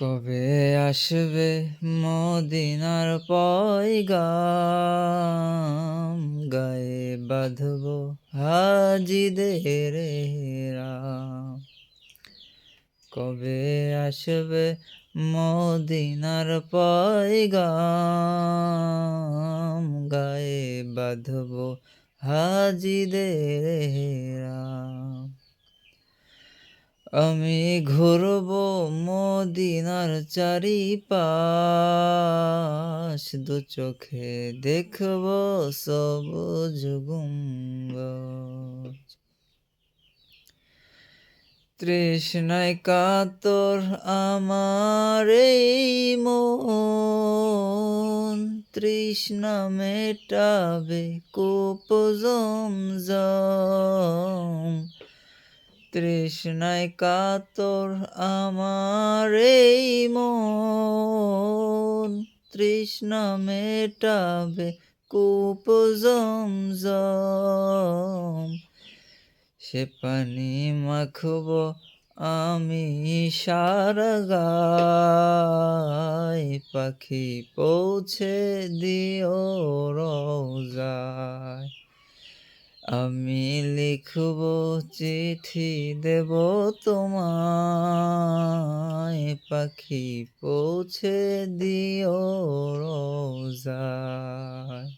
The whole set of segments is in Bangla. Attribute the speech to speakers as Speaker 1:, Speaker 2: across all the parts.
Speaker 1: কবে আসবে মদিনার পয়গাম? গায়ে বাঁধব হাজিদের রাম। কবে আসবে মদিনার পয়গাম? গায়ে বাঁধব হাজিদের রাম। আমি ঘুরব মদিনার চারিপাশ, দু চোখে দেখব সবুজ গুম্বজ। তৃষ্ণায় কাতর আমার এই মন, তৃষ্ণা মেটাবে কূপ জমজম। তৃষ্ণায় কাতর আমার এই মন। তৃষ্ণা মেটাবে কূপ জমজম। সে পানি মাখব আমি সারা গায়। পাখি পৌঁছে দিও রোজায়। আমি লিখব চিঠি দেব তোমায়। পাখি পৌঁছে দিও রোজায়।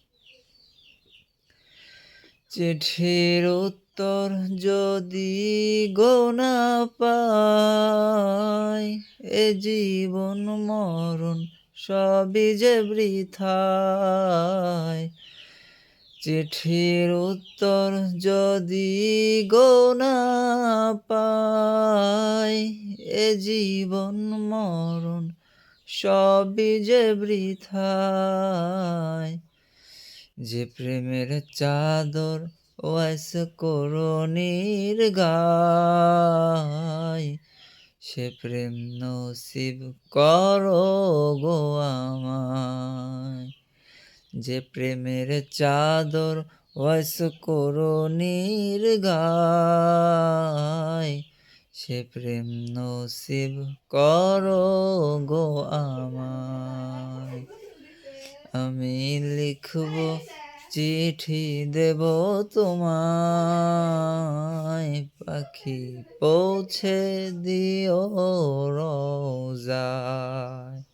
Speaker 1: চিঠির উত্তর যদি গোনা পাই, এ জীবন মরণ সবই যে বৃথায়। চিঠির উত্তর যদি গোনা পাই, এ জীবন মরণ সবই যে বৃথায়। যে প্রেমের চাদর ওয়াস করণীর গায় সে প্রেম নসিব করো গো আমায়। যে প্রেমের চাদর ওয়াস করণীর গায় সে প্রেম নসিব করো গো আমায়। আমি লিখব, চিঠি দেব তোমায়, পাখি পৌঁছে দিও রোজায়।